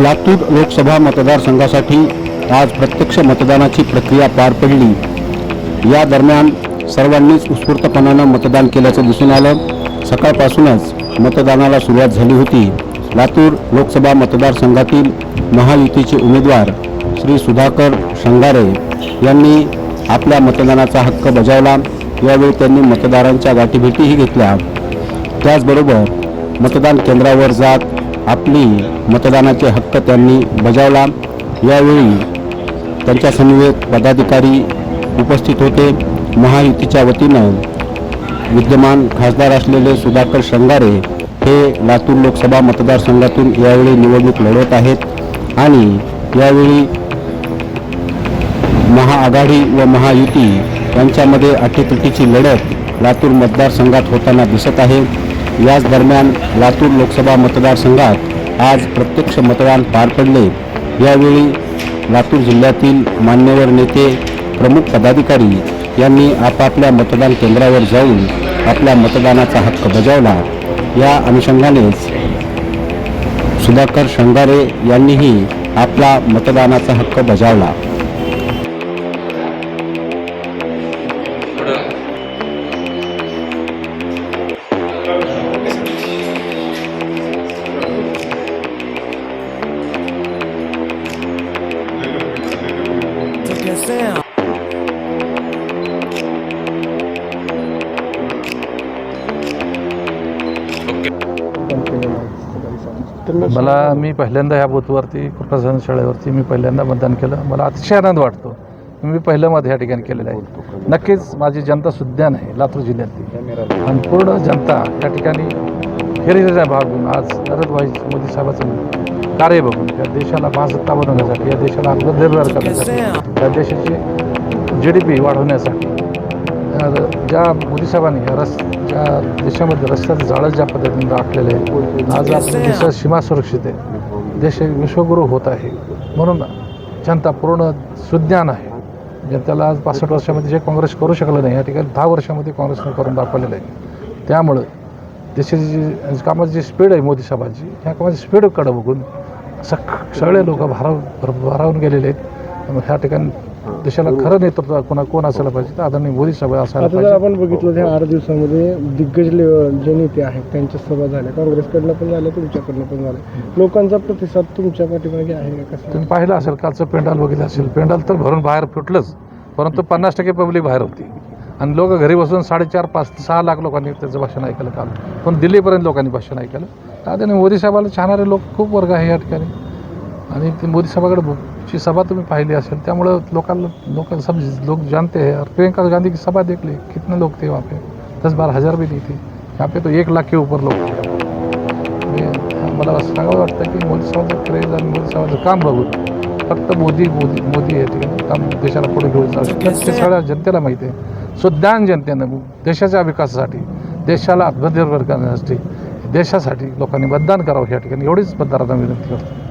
लातूर लोकसभा मतदारसंघासाठी आज प्रत्यक्ष मतदानाची प्रक्रिया पार पडली. या दरम्यान सर्वांनीच उत्स्फूर्तपणानं मतदान केल्याचं दिसून आलं. सकाळपासूनच मतदानाला सुरुवात झाली होती. लातूर लोकसभा मतदारसंघातील महायुतीचे उमेदवार श्री सुधाकर शंगारे यांनी आपल्या मतदानाचा हक्क बजावला. यावेळी त्यांनी मतदारांच्या गाठीभेटीही घेतल्या. त्याचबरोबर मतदान केंद्रावर जात आपली मतदानाचे हक्क त्यांनी बजावला. यावेळी त्यांच्या समवेत पदाधिकारी उपस्थित होते. महायुतीच्या वतीनं विद्यमान खासदार असलेले सुधाकर शंगारे हे लातूर लोकसभा मतदारसंघातून यावेळी निवडणूक लढवत आहेत आणि यावेळी महाआघाडी व महायुती यांच्यामध्ये अटीतटीची लढत लातूर मतदारसंघात होताना दिसत आहे. याच दरम्यान लातूर लोकसभा मतदारसंघात आज प्रत्यक्ष मतदान पार पडले. यावेळी लातूर जिल्ह्यातील मान्यवर नेते प्रमुख पदाधिकारी यांनी आपापल्या मतदान केंद्रावर जाऊन आपल्या मतदानाचा हक्क बजावला. या अनुषंगानेच सुधाकर शंगारे यांनीही आपला मतदानाचा हक्क बजावला. मला मी पहिल्यांदा ह्या बूथवरती कृपासन शाळेवरती मी पहिल्यांदा मतदान केलं. मला अतिशय आनंद वाटतो. मी पहिलं मत ह्या ठिकाणी केलेलं आहे. नक्कीच माझी जनता सुज्ञान आहे लातूर जिल्ह्यातली. आणि पूर्ण जनता या ठिकाणी फेरीचा भाग घेऊन आज नरेंद्रभाई मोदी साहेबांचं कार्य बघून. या देशाला महासत्ता बनवण्यासाठी या देशाला आत्मनिर्भर करण्यासाठी या देशाची जी डी पी वाढवण्यासाठी ज्या मोदी साहेबांनी या रस ज्या देशामध्ये रस्त्यात जाळं ज्या पद्धतीने राखलेलं आहे आज आपल्या देशात सीमा सुरक्षित आहे. देश एक विश्वगुरू होत आहे. म्हणून जनता पूर्ण सुज्ञान आहे. जनतेला आज पासष्ट वर्षामध्ये जे काँग्रेस करू शकलं नाही या ठिकाणी दहा वर्षामध्ये काँग्रेसने करून दाखवलेलं आहे. त्यामुळं देशाची जी कामाची जी स्पीड आहे मोदी साहेबांची ह्या कामाची स्पीड कडं बघून सख सगळे लोक भाराव भारावून गेलेले आहेत. त्यामुळे ह्या ठिकाणी देशाला खरं नेतृत्व कोणा कोण असायला पाहिजे तर आदरणीय मोदी साहेब असायला पाहिजे. आपण बघितलं त्या आठ दिवसामध्ये दिग्गज जे नेते आहेत त्यांच्या सभा झाल्या. काँग्रेसकडनं पण झाल्या तुमच्याकडनं पण झाल्या. लोकांचा प्रतिसाद तुमच्या पाठीमागे आहे का कसं? तुम्ही पाहिलं असेल कालचं पेंडाल बघितलं असेल. पेंडाल तर भरून बाहेर फुटलंच. परंतु पन्नास टक्के पब्लिक बाहेर होती. आणि लोक घरी बसून साडेचार पाच सहा लाख लोकांनी त्याचं भाषण ऐकलं काल पण दिल्लीपर्यंत लोकांनी भाषण ऐकलं. आदरणीय मोदी साहेबाला छाणारे लोक खूप वर्ग आहे या ठिकाणी. आणि ते मोदी साहेबाकडे ची सभा तुम्ही पाहिली असेल त्यामुळं लोकांना लोक सब लोग जानते हैं. और प्रियंका गांधी की सभा देख ली कितने लोग थे वहाँ पे? दस बारह हज़ार भी नहीं थे. यहाँ पे तो एक लाख के ऊपर लोग थे. मी- मला सांगावं वाटतं की मोदी साहेबांचं क्रेज आणि मोदी साहेबांचं काम बघून फक्त मोदी मोदी मोदी या ठिकाणी काम देशाला पुढे घेऊन जाऊ शकतात ते सगळ्या जनतेला माहिती आहे. सुज्ञान जनतेनं देशाच्या विकासासाठी देशाला आत्मनिर्भर करण्यासाठी देशासाठी लोकांनी मतदान करावं या ठिकाणी. एवढीच मतदारांना विनंती करतो.